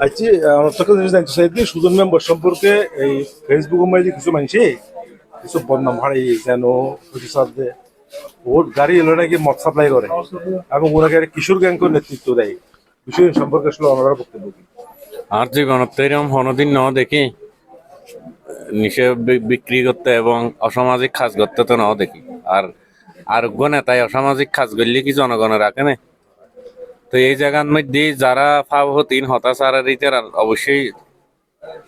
আচ্ছা আমার একটা জিনিস জানতে চাই যে সুজন মেম্বার সম্পর্কে এই ফেসবুকের মধ্যে কিছু মানুষে কিছু বদনাম হারাই যেন প্রতিশব্দে ওর গাড়ি এলো নাকি মদ সাপ্লাই করে এবং ওনাকে কিশোর গ্যাংকে নেতৃত্ব দেয়, বিষয় সম্পর্কে আসলে ওনারা বক্তব্য আর তো এরকম কোনোদিন ন দেখি নিশে বিক্রি করতে এবং অসামাজিক কাজ করতে তো নাও দেখি। আর আরোগ্য নেতায় অসামাজিক কাজ করলে কি জনগণের রাখে না? তো এই জায়গার মধ্যে যারা ফাবহতীন হতাশার ইতার অবশ্যই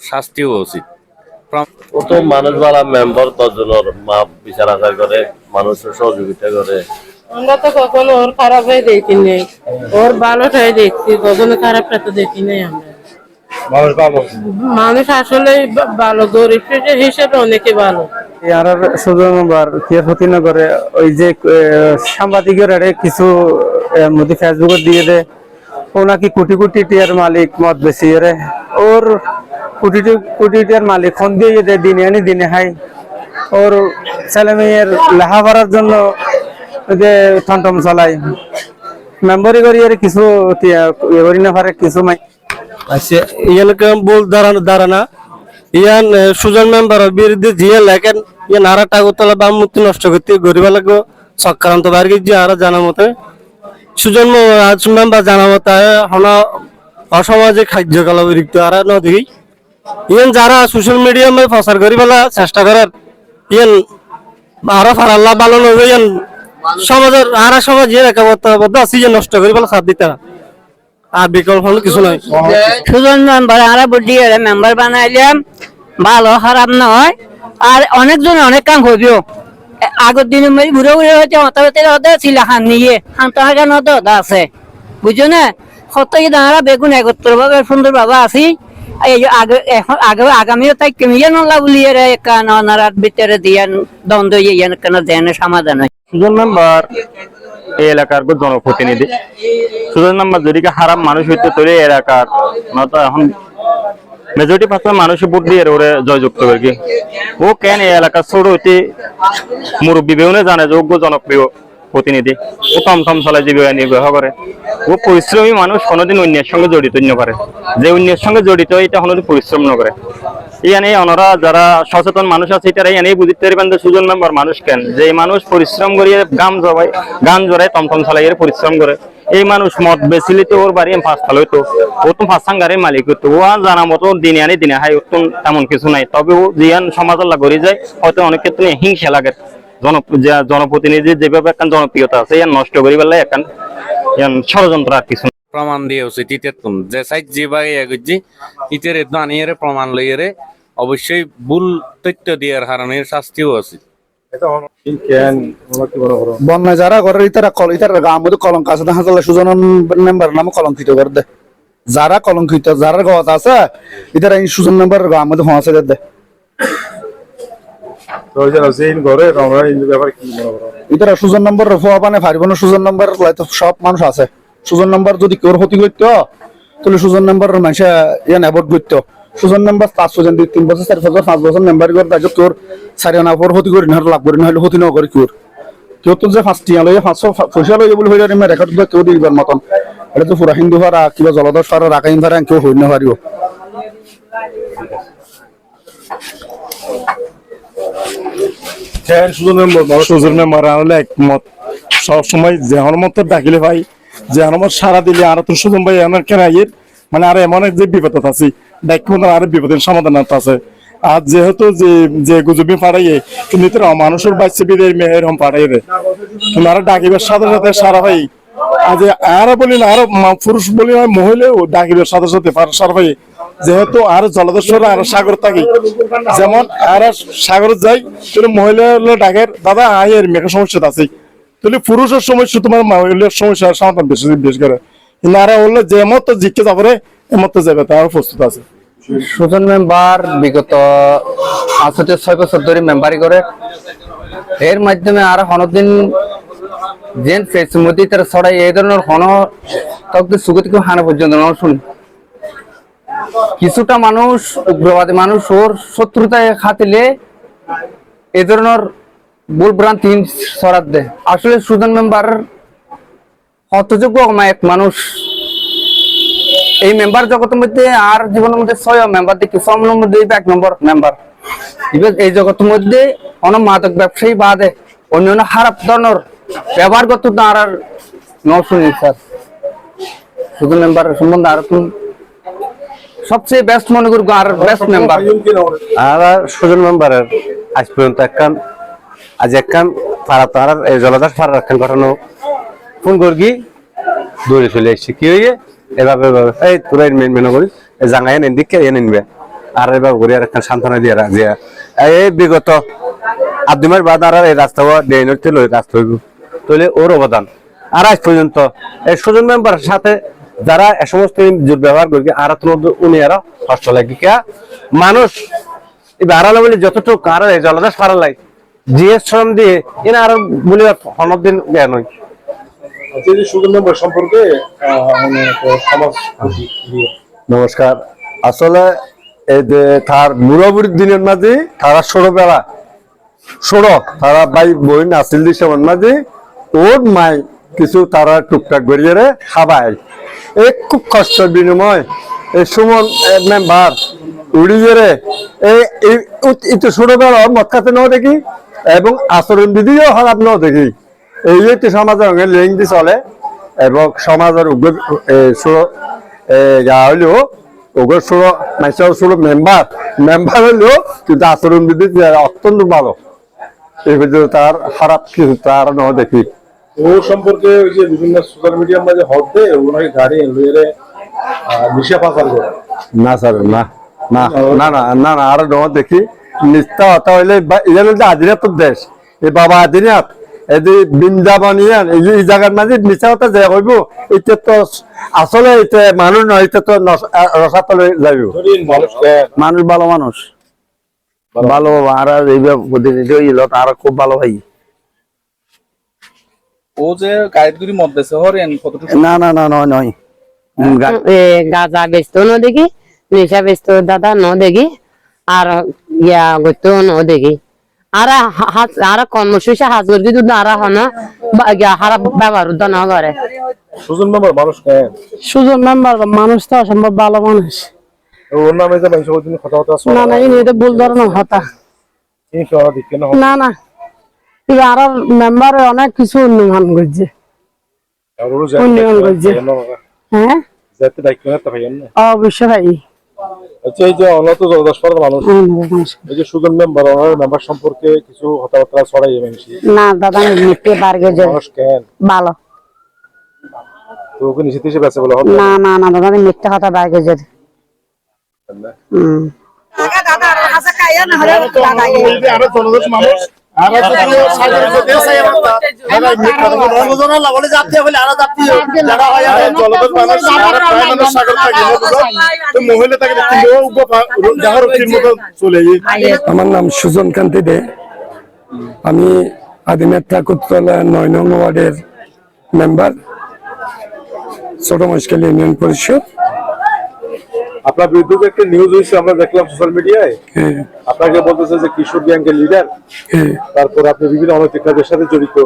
শাস্তি হওয়া উচিত। ও তো মানুষ বালা মেম্বার দশজনের মা বিচার আচার করে মানুষের সহযোগিতা করে। আমরা তো কখনো ওর খারাপ হয়ে দেখি নেই। ওর ভালোটাই দেখছি কখনো খারাপটা তো দেখি নাই আমরা। মানুষ ভালো। মানুষ আসলে ভালো গরিব হিসেবে অনেকে ভালো। আর সুজন বার কিয়ে ক্ষতি না করে ওই যে সাংবাদিকের আরে কিছু মোদি ফেসবুকে দিয়ে দে ও নাকি কোটি কোটি টিয়ার মালিক মত বেশি রে ওর কোটি কোটি টিয়ার মালিক খন দিয়ে দে দিনে আনি দিনে হাই ওর ছেলে মেয়ের লেখাপড়ার জন্য ওই যে টমটম চালাই মেম্বরি করি আর কিছু ইয়ে করি না পারে কিছু মাই আচ্ছা ইয়ানকে বল দাঁড়ানো দাঁড়ানা ইয়ান এ, সুজন মেম্বারের বিরুদ্ধে জিয়ে লেখেন ইয়ান আর টাগতলা বাম মূর্তি নষ্ট করতে গরিব লাগো চক্রান্ত বার গিয়ে আর জানা মতে। সুজন মেম্বার জানা মতে হন অসামাজিক কার্যকলাপ বিরুদ্ধে আর নদী ইয়ান যারা সোশ্যাল মিডিয়ামে প্রচার করিবেলা চেষ্টা করার ইয়ান আরও ফারাল্লা ভালো নবে ইয়ান সমাজের ইয়ে নষ্ট বলা সাথ দিতে আর বিকল্প হলো কিছু সুজন মেম্বার ভালো, খারাপ নয়। আর অনেকজন অনেক কাম আগের ঘুরে ঘুরে হতে হান নিয়ে। হতে আছে। বুঝছ না? কি দাঁড়া, বেগুন একত্র ভাবে, সুন্দর বাবা আছি। এই আগে, এখন আগে, আগামীও তাই কমিয়ে নলা বলিয়ে রে কান অনারাত ভিতরে দিয়ে দ্বন্দ্ব ইয়ে কেন দেন, সমাধান হয়। সুজন মেম্বার এলাকার জনপ্রতিনিধি। সুজন মেম্বার যদি খারাপ মানুষ হইতে তোরে এলাকার নয়তো এখন মেজরিটি পার্সেন্ট মানুষ ভোট দিয়ে ওরে জয়যুক্ত করে কি? ও কেন এই এলাকার ছোট হইতে মুরব্বী বেউনে জানে যোগ্য জনপ্রিয় প্রতিনিধি? ও টমটম চালায় জীবিকা নির্বাহ করে। ও পরিশ্রমী মানুষ কোনোদিন অন্যের সঙ্গে জড়িত ন করে। যে অন্যের সঙ্গে জড়িত এটা কোনোদিন পরিশ্রম ন ইয়ানে ওনারা যারা সচেতন মানুষ আছে এটা ইয়ানে বুঝতে পারবেন যে সুজন মেম্বার মানুষ কেন যে মানুষ পরিশ্রম করিয়ে গান টমটম পরিশ্রম করে, এই মানুষ মদ তো ওর বাড়ি ও তো মালিক ও জানা মতো দিনে আনি দিনে হাই ওর তেমন কিছু নাই তবে ও জিয়ান সমাজের লাগরি যায়, হয়তো অনেক ক্ষেত্রে হিংসা লাগে জন, যা- জনপ্রতিনিধি যেভাবে একটা জনপ্রিয়তা আছে, ইয়ান নষ্ট করি এখন ইয়ান ষড়যন্ত্র আর কিছু। প্রমাণ দিয়ে উচিত ইতের তুম যে সাইজ যে বা ইয়ে করছি ইতের প্রমাণ লইয়ে অবশ্যই ভুল তথ্য দিয়ে শাস্তিও উচিত ওনারা কি মনে করো বন্যা যারা করে ইতারা কল ইতারা আমাদের কলঙ্ক আছে দেখা যাচ্ছে সুজন মেম্বার নামে কলঙ্কিত করে দে। যারা কলঙ্কিত যারা গত আছে ইতারা এই সুজন মেম্বার আমাদের হওয়া দে তো ওই যারা জেন করে আমরা এই ব্যাপারে কি মনে করো ইতারা সুজন নম্বর হওয়া মানে পারিব না সুজন নম্বর সব মানুষ আছে। সুজন নম্বর যদি কেউ ক্ষতি করতো তাহলে সুজন নম্বর মানুষে ইয়ান অ্যাভয়েড করতো সুজন নম্বর পাঁচ বছর দুই, তিন বছর চার বছর পাঁচ বছর মেম্বার করে তাই কেউ চারি আনা পর ক্ষতি করি না লাভ করি না হলে ক্ষতি না করে কেউ কেউ তো যে পাঁচটি লইয়া পাঁচশো পয়সা লইয়া বলে হইলে আমি রেকর্ড দিয়ে কেউ দিবার মতন? এটা তো পুরা হিন্দু ভাড়া কিবা জলদর সারা রাখাইন ভাড়া কেউ হই না কেন সুজন মেম্বার সুজন মেম্বার আনলে একমত। সবসময় যেহন মত ডাকিলে ভাই যেহন মত সারা দিলে আর তো সুজন ভাই আমার কেনাইয়ের মানে আর এমন এক যে বিপদ আছে ডাকি আর বিপদের সমাধান আছে। আর যেহেতু যে যে গুজবি পাড়াইয়ে কিন্তু মানুষের বাচ্চা বিদের মেহের হম পাড়াই কিন্তু আর ডাকিবার সাথে সাথে সারা ভাই আজ আর বলি না, আর পুরুষ বলি না, মহিলাও ডাকিবার সাথে সাথে সারা ভাই। যেহেতু আর জলদস্বর আর সাগর থাকি, যেমন আর সাগর যাই তাহলে মহিলা হলো ডাকের, দাদা আয়ের মেয়ের সমস্যা আছে। তাহলে পুরুষের সমস্যা তোমার মহিলার সমস্যা সমাধান বেশি বেশ করে। আর হলো যে মতো জিজ্ঞেস যাবে এমত যাবে, তার প্রস্তুত আছে। সুজন মেম্বার বিগত পাঁচ ছয় বছর ধরে মেম্বারি করে। এর মাধ্যমে আর হনদিন যেন ফেসমতি তার ছড়াই, এই ধরনের হন তখন সুগতি হানা পর্যন্ত শুনি কিছুটা মানুষ, উগ্রবাদী মানুষ ওর শত্রুতায় খাতিলে এ ধরনের ভুল ভ্রান্তি সরাত আসলে মেম্বার হতযোগ্য এক মানুষ। এই মেম্বার জগতের মধ্যে আর জীবনের মধ্যে ছয় মেম্বার ছয় মধ্যে এক নম্বর মেম্বার। এই জগতের মধ্যে মাদক ব্যবসায়ী বাদে অন্যান্য খারাপ ধরনের ব্যবহার করতে তো আর আর শুনি, স্যার। সুজন মেম্বার সম্বন্ধে আর সবচেয়ে বেস্ট মনে করি আর বেস্ট মেম্বার আর সুজন মেম্বারের আজ পর্যন্ত একখান আজ একখান পাড়া তার জলদাস পাড়ার একখান ঘটনা। ফোন করগি দৌড়ে চলে এসছে কি হইয়ে এভাবে এই তোরা মেন মেন এই জাঙ্গাই নেন দিকে এ নিনবে আর এবার ঘুরে আর একখান সান্ত্বনা দিয়ে রাখ যে এই বিগত দুই মাস বাদ আর এই রাস্তা ড্রেনের তেল রাস্তা হইব। তাহলে ওর অবদান। আর আজ পর্যন্ত এই সুজন মেম্বার সাথে যারা এ সমস্ত দুর্ব্যবহার করি আর উনি আরও কষ্ট লাগে কে মানুষ এই বাড়ালো বলে, যতটুকু আর এই জলদাস ফারালাই জিএস শ্রম দিয়ে এনে আরও বলে হনদ দিন জ্ঞান হয়। আচ্ছা, সম্পর্কে মানে নমস্কার। আসলে এই যে তার মুরব্বীর দিনের মাঝে তারা সড়ো বেড়া সড়ো তারা ভাই বোন আসিল দিছে ওর মাঝে ওর মাই কিছু তারা টুকটাক গড়িয়ে রে খাবাই এই খুব কষ্টের বিনিময়। এই সুমন মেম্বার উড়িয়ে রে। এই বেড়া মদ খাতে নাও দেখি। এবং আচরণ বিধিও খারাপ নাও দেখি এই একটি সমাজের লিঙ্ক দিয়ে চলে এবং সমাজের গা হলেও ওগর সুর মাইসের সুর মেম্বার মেম্বার হলেও কিন্তু আচরণ বিধি অত্যন্ত ভালো এই ভিতরে তার খারাপ কিছু তার ন দেখি ও সম্পর্কে ওই যে বিভিন্ন সোশ্যাল মিডিয়ার মাঝে হক দেয় ওনাকে গাড়ি লইরে নিশা পাচার করে না স্যার না না না না না না আর ন দেখি নিষ্ঠা হতা হইলে ইয়ে হইলে আদিনাথর দেশ। এই বাবা আদিনাথ এই যে বৃন্দাবনিয়ান এই যে জায়গার মাঝে মিশা হতা যে হইব এটা তো আসলে এটা মানুষ নয় এটা তো রসাতলে যাইব। মানুষ ভালো মানুষ। ভালো। আর আর এইভাবে প্রতিনিধি হইল তার খুব ভালো ভাই। ও যে হরেন কতটুকু? না না না নয় নয়। উম, গা- এ গাঁজা বেচতো ন দেখি নেশা বেচতো দাদা ন দেখি আর ইয়া করতো ন দেখি। আর হাত আর কর্মসূচি হাত করে দিত আর হন হারা ব্যবহার ন করে। সুজন মেম্বার মানুষ কেন সুজন মেম্বার মানুষ তো অসম্ভব ভালো মানুষ। ওর নামে যে মানুষ ওই দিন কথা কথা না না ইনি এটা ভুল ধরনের হতা এই কেন দিকে না। না না। এবার আরও মেম্বার অনেক কিছু উন্নয়ন করছে। উন্নয়ন করছে। হ্যাঁ? যাতে দায়িত্ব নিতে পারেন না অবশ্যই ভাই। আচ্ছা এই যে মানুষ এই যে সুজন মেম্বার ওনার মেম্বার সম্পর্কে কিছু কথাবার্তা ছড়াই না দাদা মিথ্যে বার গেছে কেন ভালো তো ওকে নিষেধ হিসেবে আছে বলে হবে না না না দাদা মিথ্যে কথা বার গেছে হম আরও জনদোষ মানুষ আরও যদি সাগর যদি রমজান লাগলে যাত্রী হলে আরও যাত্রী যারা হয় আর জলদোষ মানুষ আর প্রায় সাগর থাকে আমার নাম সুজন কান্তি দে। আমি আদিনাথ ঠাকুরতলা নয় নং ওয়ার্ডের মেম্বার ছোট মুশকিল ইউনিয়ন পরিষদ। আপনার বিরুদ্ধে একটা নিউজ হয়েছে আমরা দেখলাম সোশ্যাল মিডিয়ায় হ্যাঁ, আপনাকে বলতেছে যে কিশোর গ্যাংকের লিডার হ্যাঁ। তারপর আপনি বিভিন্ন অনৈতিক কাজের সাথে জড়িত।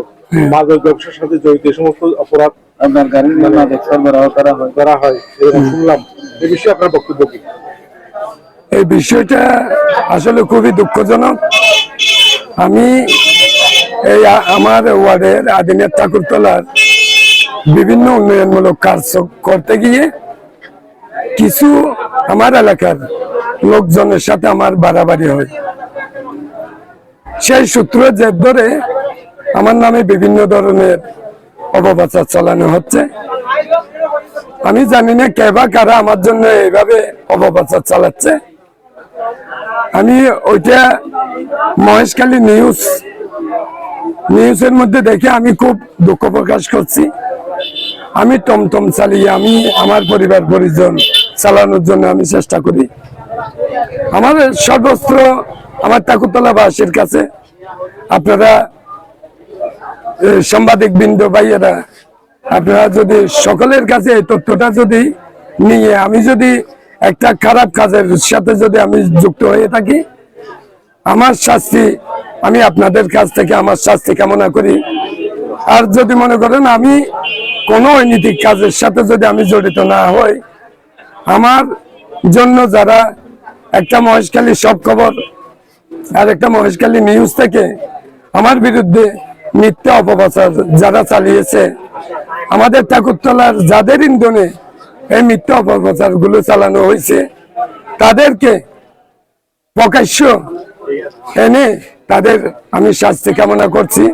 মাদক ব্যবসার সাথে জড়িত সমস্ত অপরাধ আপনার গাড়ির মাদক সরবরাহ করা হয়। করা হয় এরকম শুনলাম। এই বিষয়ে আপনার বক্তব্য কি? এই বিষয়টা আসলে খুবই দুঃখজনক। আমি এই আমার ওয়ার্ডের আদিনাথ ঠাকুরতলার বিভিন্ন উন্নয়নমূলক কাজ করতে গিয়ে কিছু আমার এলাকার লোকজনের সাথে আমার বাড়াবাড়ি হয়। সেই সূত্র জের ধরে আমার নামে বিভিন্ন ধরনের অপপ্রচার চালানো হচ্ছে। আমি জানি না কে বা কারা আমার জন্য এইভাবে অপপ্রচার চালাচ্ছে। আমি ওইটা মহেশখালী নিউজ, নিউজের মধ্যে দেখে আমি খুব দুঃখ প্রকাশ করছি। আমি টমটম চালিয়ে আমি আমার পরিবার, পরিজন চালানোর জন্য আমি চেষ্টা করি। আমার সর্বস্ত্র আমার ঠাকুরতলাবাসীর কাছে আপনারা সাংবাদিক বৃন্দ ভাইয়েরা, আপনারা যদি সকলের কাছে এই তথ্যটা যদি নিয়ে, আমি যদি একটা খারাপ কাজের সাথে যদি আমি যুক্ত হয়ে থাকি, আমার শাস্তি, আমি আপনাদের কাছ থেকে আমার শাস্তি কামনা করি। আর যদি মনে করেন আমি কোনো অনৈতিক কাজের সাথে যদি আমি জড়িত না হই, আমার জন্য যারা একটা মহেশখালী সব খবর আর একটা মহেশখালী নিউজ থেকে আমার বিরুদ্ধে মিথ্যা অপপ্রচার যারা চালিয়েছে, আমাদের ঠাকুরতলার যাদের ইন্ধনে এই মিথ্যা অপপ্রচারগুলো চালানো হয়েছে, তাদেরকে প্রকাশ্য এনে তাদের আমি শাস্তি কামনা করছি।